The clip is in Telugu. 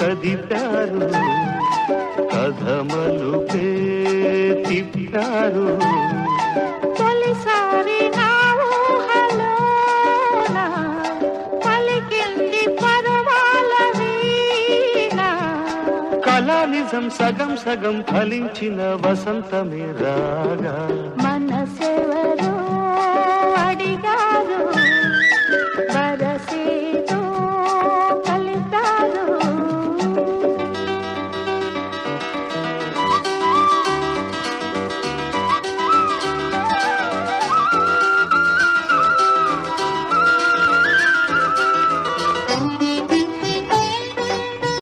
కదిపారు కథమలు తిప్పారు తొలిసారి కళా నిజం సగం సగం ఫలించిన వసంతమే రాగా.